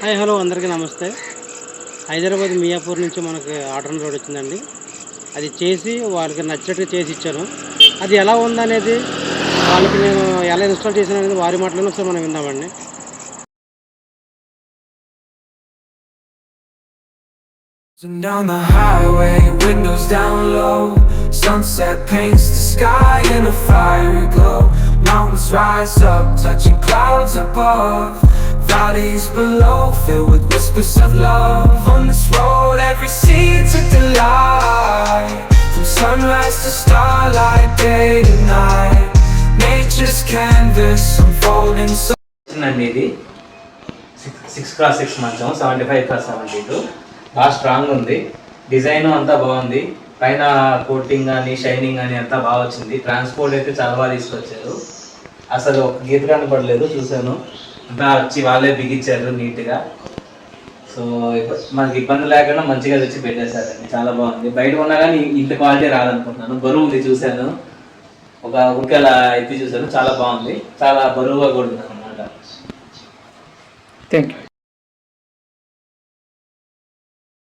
Hi hello అందరికీ నమస్తే హైదరాబాద్ మియాపూర్ నుంచి మనకి ఆర్డర్ రోడ్ వచ్చిందండి అది చేసి వాళ్ళకి నచ్చినట్టుగా చేసి ఇచ్చాను అది ఎలా ఉందనేది వాళ్ళకి నేను ఎలా ఇన్స్టాల్ చేశాను అనేది వారి మాటలను ఒకసారి మనం విందామండి down the highway, windows down low. Sunset paints the sky in a fiery glow. Mountains rise up, touching clouds above. Bodies below, filled with whispers of love. On this road, every seed's a delight. From sunrise to starlight, day to night. Nature's canvas unfolding so. ఇది six cross six మంచం seventy five cross seventy two బాగా strong ఉంది design అంతా బాగుంది పైన coating కానీ shining కానీ అంతా బాగా వచ్చింది ట్రాన్స్పోర్ట్ అయితే చాలా బాగా తీసుకొచ్చారు అసలు ఒక గీత కనపడలేదు చూశాను. అంతా వచ్చి వాళ్ళే బిగించారు నీట్గా. సో మనకి ఇబ్బంది లేకుండా మంచిగా తెచ్చి పెట్టేశారండి. చాలా బాగుంది. బయట ఉన్నా కానీ ఇంత క్వాలిటీ రాదనుకుంటున్నాను. బరువు ఉంది చూశాను. ఒక ఉడికి ఎత్తి చూశాను. చాలా బాగుంది. చాలా బరువుగా కూడా ఉంది అనమాట థ్యాంక్ యూ